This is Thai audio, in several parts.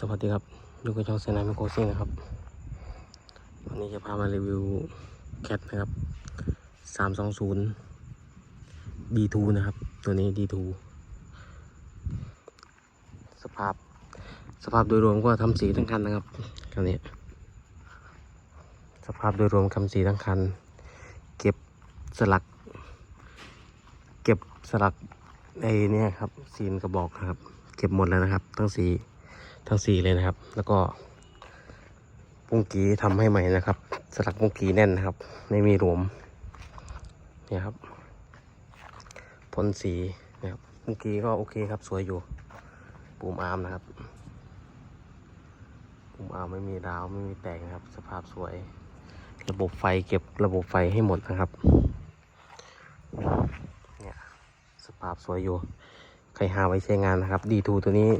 สวัสดีครับอยู่กับช่องเซนายมิโคซิ่งนะครับ วันนี้จะพามารีวิวแคทนะครับ 320 D2 นะครับ ตัวนี้ D2 สภาพ สภาพโดยรวมก็ทำสีทั้งคันนะครับคันนี้ สภาพโดยรวมทำสีทั้งคัน เก็บสลัก เก็บสลักไอ้นี่ครับซีนกระบอกนะครับ เก็บหมดแล้วนะครับ ทั้งสี ทั้งสี่เลยนะครับ แล้วก็ปุ้งกีทำให้ใหม่นะครับ สลักปุ้งกีแน่นนะครับ ไม่มีหลวมเนี่ยครับพ่นสีนะครับปุ้งกีก็โอเคครับ สวยอยู่ปูมอาร์มนะครับปูมอาร์มไม่มีดาวไม่มีแตกนะครับ สภาพสวย ระบบไฟเก็บระบบไฟให้หมดนะครับเนี่ยสภาพสวยอยู่ใครหาไว้ใช้งานนะครับดีทูตัวนี้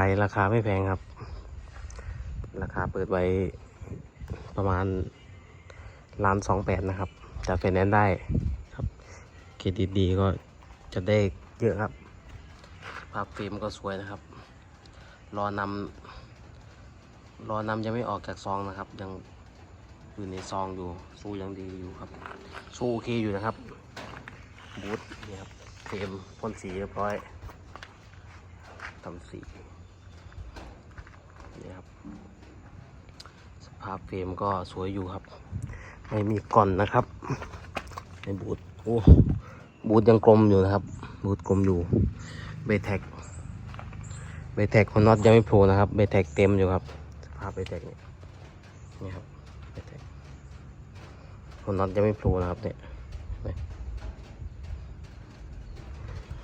ายราคาไม่แพงครับ ราคาเปิดไว้ประมาณล้านสองแปดนะครับจากไฟแนนได้ครับเครดิตดีก็จะได้เยอะครับ ภาพฟิล์มก็สวยนะครับ รอนำรอนำยังไม่ออกจากซองนะครับ ยังอยู่ในซองอยู่สู้ยังดีอยู่ครับ สู้โอเคอยู่นะครับบูทนี่ครับเฟรมพ่นสีเรียบร้อยทำสี นี่ครับ สภาพเฟรมก็สวยอยู่ครับ ไม่มีก่อนนะครับ ในบูทโอ้บูทยังกลมอยู่นะครับ บูทกลมอยู่เบแท็กเบแท็กของน็อตยังไม่โผล่นะครับเบแท็กเต็มอยู่ครับ สภาพเบแท็กนี่นี่ครับเบแท็กของน็อตยังไม่โผล่นะครับเนี่ย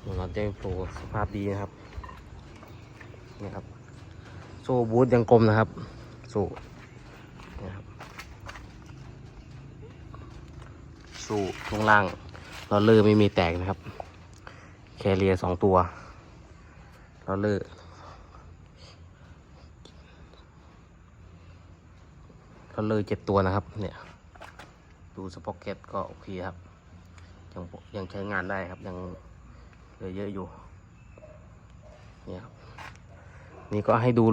หัวน็อตยังไม่โผล่สภาพดีนะครับนี่ครับ ซ่บูทยังกลมนะครับ โซ่นี่ครับโซ่ตรงล่างลอเลอร์ไม่มีแตกนะครับ แคเรียสองตัวลอเลอร์ลอเลอร์เจ็ดตัวนะครับ เนี่ย ดูสป็อกเก็ตก็โอเคครับ ยังยังใช้งานได้ครับ ยังเหลือเยอะอยู่ เนี่ยครับ นี่ก็ให้ดู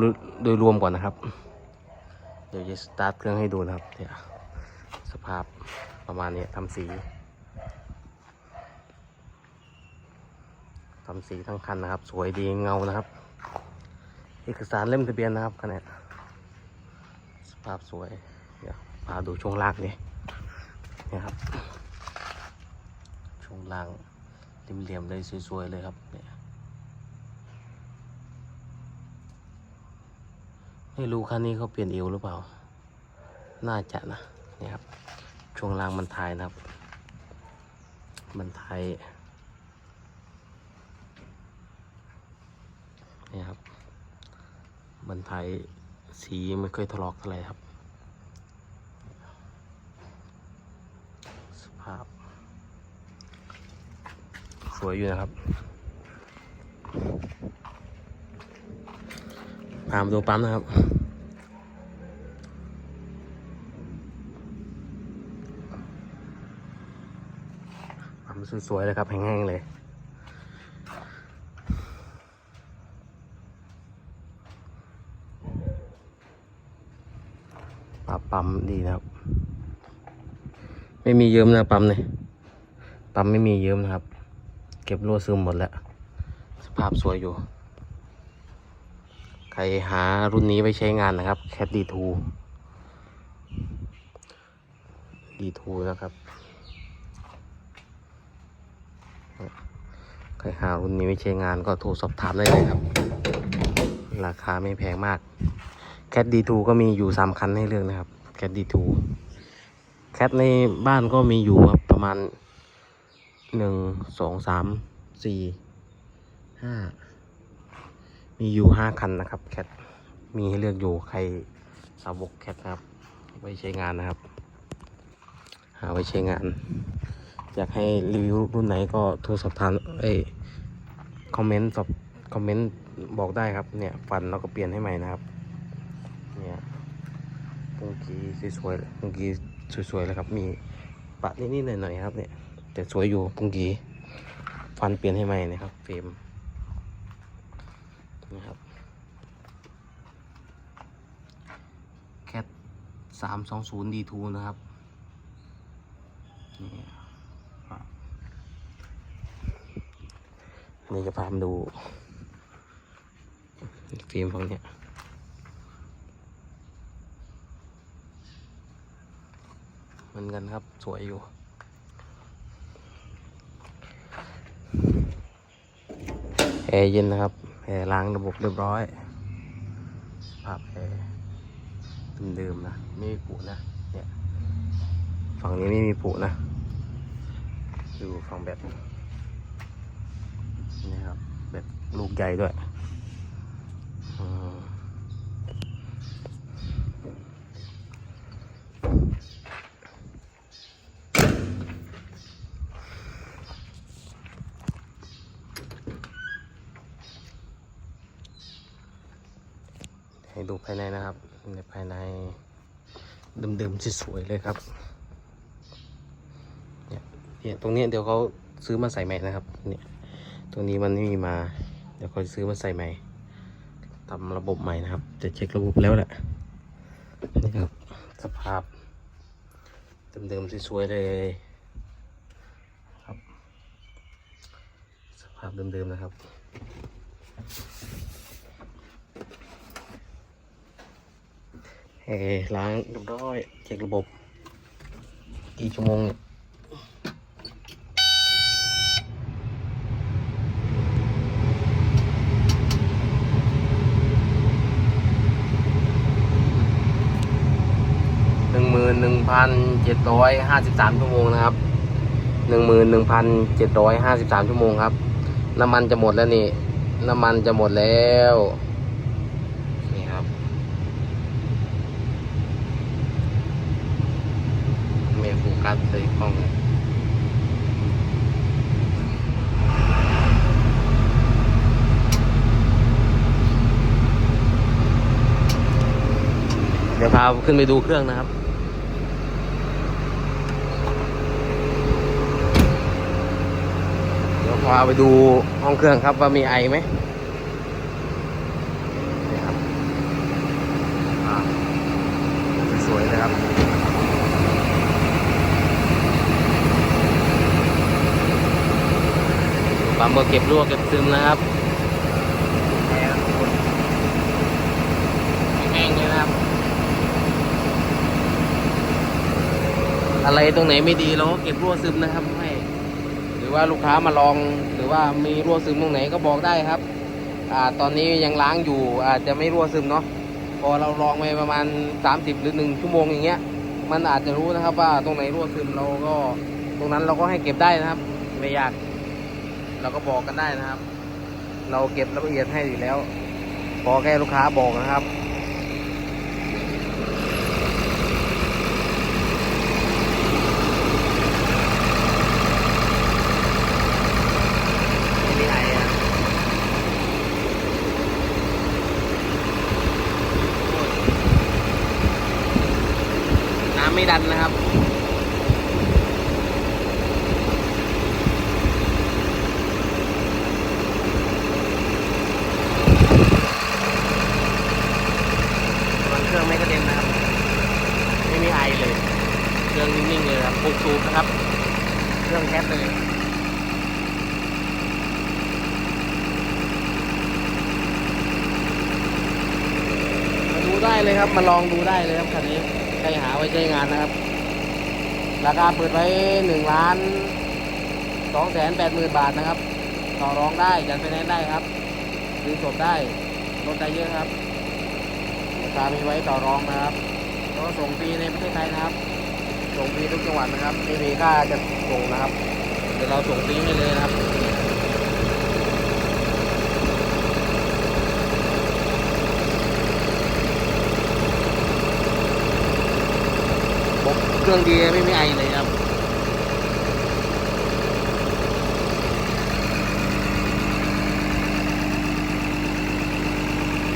โดยรวมก่อนนะครับ เดี๋ยวจะสตาร์ทเครื่องให้ดูนะครับเนี่ยสภาพประมาณนี้ทำสีทำสีทั้งคันนะครับ สวยดีเงานะครับ เอกสารเล่มทะเบียนนะครับคันนี้สภาพสวย เดี๋ยวพาดูช่วงล่างนี่นี่ครับช่วงล่างเหลี่ยมๆเลยสวยๆเลยครับเนี่ย ไม่รู้คันนี้เขาเปลี่ยนเอวหรือเปล่า น่าจะนะนี่ครับ ช่วงล่างมันทายนะครับ มันทายนี่ครับ มันทายสีไม่ค่อยทะลอกเท่าไหร่ครับ สภาพ สวยอยู่นะครับ พามาดูปั๊มนะครับ ปั๊มสวยๆเลยครับแห้งๆเลยปั๊มปั๊มดีนะครับ ไม่มีเยิ้มนะปั๊มเนี่ยปั๊มไม่มีเยิ้มนะครับ เก็บรั่วซึมหมดแล้ว สภาพสวยอยู่ ครหารุ่นนี้ไว้ใช้งานนะครับแคทดีทูดีทูนะครับ ใครหารุ่นนี้ไว้ใช้งานก็โทรสอบถามได้เลยครับ ราคาไม่แพงมากแคทดีทูก็มีอยู่สามคันให้เลือกนะครับแคทดีทูแคทในบ้านก็มีอยู่ครับประมาณหนึ่งสองสามสี่ห้า มีอยู่ห้าคันนะครับแคทมีให้เลือกอยู่ใครสาวกแคทครับ ไว้ใช้งานนะครับ หาไว้ใช้งาน อยากให้รีวิวรุ่นไหนก็โทรสอบถามเอ้คอมเมนต์สอบคอมเมนต์บอกได้ครับเนี่ยฟันเราก็เปลี่ยนให้ใหม่นะครับเนี่ยปุงกีสวยๆปุงกีสวยๆเลยครับ มีปะนิดๆหน่อยๆครับเนี่ยแต่สวยอยู่ปุงกีฟันเปลี่ยนให้ใหม่นะครับเฟรม นะครับแคทสามสองศูนย์ดีทูนะครับนี่จะพามดูฟิล์มของเนี้ยเหมือนกันครับสวยอยู่แอร์เย็นนะครับ แอร์ล้างระบบเรียบร้อยภาพแอร์เดิมๆนะ ไม่มีปุนะ เนี่ย ฝั่งนี้ไม่มีปุนะ ดูฝั่งแบบนี่ครับแบบลูกใหญ่ด้วย ให้ดูภายในนะครับในภายในเดิมๆสวยๆเลยครับเนี่ยตรงนี้เดี๋ยวเขาซื้อมาใส่ใหม่นะครับเนี่ยตรงนี้มันไม่มีมา เดี๋ยวเขาซื้อมาใส่ใหม่ทำระบบใหม่นะครับ จะเช็คระบบแล้วแหละนี่ครับสภาพเดิมๆสวยๆเลยครับสภาพเดิมๆนะครับ เฮ้ล้างเรียบร้อยเช็คระบบกี่ชั่วโมงเนี่ยหนึ่งหมื่นหนึ่งพันเจ็ดร้อยห้าสิบสามชั่วโมงนะครับหนึ่งหมื่นหนึ่งพันเจ็ดร้อยห้าสิบสามชั่วโมงครับ น้ำมันจะหมดแล้วนี่ น้ำมันจะหมดแล้ว นี่ครับ เมโฟ กัสเลยกล้องเดี๋ยวพาขึ้นไปดูเครื่องนะครับเดี๋ยวพาไปดูห้องเครื่องครับว่ามีไอไหมนี่ครับอ่าสวยๆเลยครับ ปั๊มเก็บรั่วเก็บซึมนะครับแห้งนะครับ อะไรตรงไหนไม่ดีเราก็เก็บรั่วซึมนะครับให้หรือว่าลูกค้ามาลอง หรือว่ามีรั่วซึมตรงไหนก็บอกได้ครับ อ่าตอนนี้ยังล้างอยู่อาจจะไม่รั่วซึมเนาะพอเราลองไปประมาณ 30 หรือ 1 ชั่วโมงอย่างเงี้ย มันอาจจะรู้นะครับว่าตรงไหนรั่วซึมเราก็ตรงนั้นเราก็ให้เก็บได้นะครับ ไม่ยาก เราก็บอกกันได้นะครับ เราเก็บรายละเอียดให้อยู่แล้วพอแค่ลูกค้าบอกนะครับ ไม่มีไออะน้ำไม่ดันนะครับ มันเครื่องไม่กระเด็นนะครับ ไม่มีไอเลย เครื่องนิ่งๆเลยครับปุกสูบนะครับ เครื่องแก๊สเลย มาดูได้ เลยครับ มาลองดูได้เลยครับคันนี้ใครหาไว้ใช้งานนะครับ ราคาเปิดไว้หนึ่งล้านสองแสนแปดหมื่นบาทนะครับต่อรองได้จัดไฟแนนซ์ได้ครับซื้อสดได้ลดได้เยอะครับราคามีไว้ต่อรองนะครับแล้วก็ส่งฟรีในประเทศไทยนะครับ ส่งฟรีทุกจังหวัดนะครับไม่มีค่าจะส่งนะครับเดี๋ยวเราส่งฟรีให้เลยนะครับ เครื่องดีไม่มีไอเลยครับ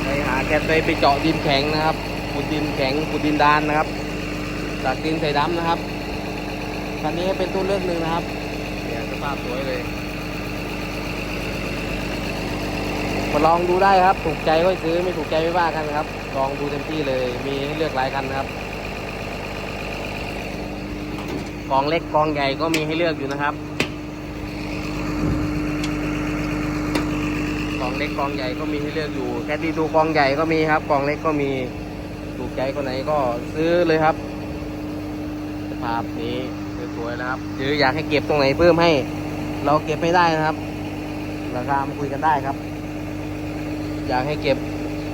ไปหาแคทไปไปเจาะดินแข็งนะครับขุดดินแข็งขุดดินดานนะครับจากดินใส่ดำนะครับคันนี้เป็นตัวเลือกหนึ่งนะครับเนี่ยสภาพสวยเลยมาลองดูได้ครับ ถูกใจก็ซื้อไม่ถูกใจไม่ว่ากันครับ ลองดูเต็มที่เลย มีให้เลือกหลายคันนะครับ กองเล็กกองใหญ่ก็มีให้เลือกอยู่นะครับกองเล็กกองใหญ่ก็มีให้เลือกอยู่แคดดีทูกองใหญ่ก็มีครับกองเล็กก็มีถูกใจคนไหนก็ซื้อเลยครับสภาพนี้สวยๆนะครับหรืออยากให้เก็บตรงไหนเพิ่มให้ เราเก็บไม่ได้นะครับราคามาคุยกันได้ครับ อยากให้เก็บ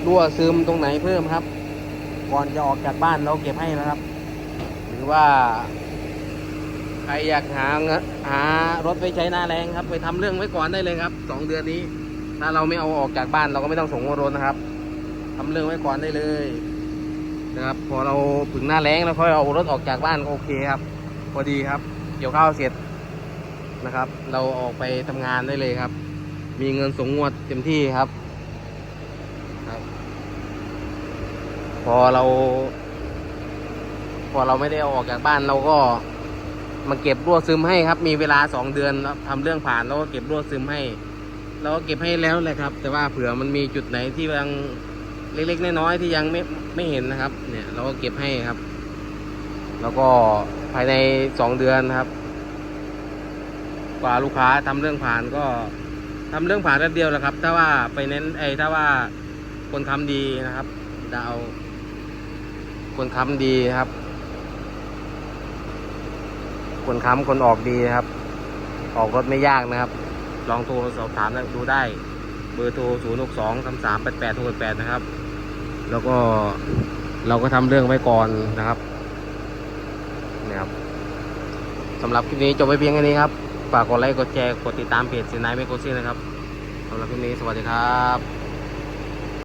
รั่วซึมตรงไหนเพิ่มครับ ก่อนจะออกจากบ้านเราเก็บให้นะครับ หรือว่า ใครอยากหาหารถไปใช้หน้าแรงครับ ไปทำเรื่องไว้ก่อนได้เลยครับสองเดือนนี้ ถ้าเราไม่เอาออกจากบ้านเราก็ไม่ต้องส่งรถนะครับทำเรื่องไว้ก่อนได้เลยนะครับ พอเราถึงหน้าแรงแล้วค่อยเอารถออกจากบ้านก็โอเคครับ พอดีครับ เกี่ยวข้าวเสร็จนะครับ เราออกไปทำงานได้เลยครับ มีเงินส่งงวดเต็มที่ครับครับ พอเรา พอเราไม่ได้ออกจากบ้านเราก็ มาเก็บรั่วซึมให้ครับ มีเวลาสองเดือนแล้วทำเรื่องผ่านแล้วก็เก็บรั่วซึมให้เราก็เก็บให้แล้วแหละครับ แต่ว่าเผื่อมันมีจุดไหนที่ยังเล็กๆน้อยๆที่ยังไม่ไม่เห็นนะครับ เนี่ยเราก็เก็บให้ครับ แล้วก็ภายในสองเดือนครับ กว่าลูกค้าทำเรื่องผ่านก็ทำเรื่องผ่านแป๊บเดียวแหละครับ ถ้าว่าไปเน้นไอ้ถ้าว่าคนค้ำดีนะครับดาวคนค้ำดีครับ คนค้ำคนออกดีนะครับ ออกรถไม่ยากนะครับ ลองโทรสอบถามดูได้ เบอร์โทร 0 6 2 3 3 8 8 6 8 นะครับ แล้วก็เราก็ทำเรื่องไว้ก่อนนะครับนะครับสำหรับคลิปนี้จบไปเพียงแค่นี้ครับ ฝากกดไลค์ กดแชร์ กดติดตามเพจสินายเมโกซี่นะครับสำหรับคลิปนี้สวัสดีครับ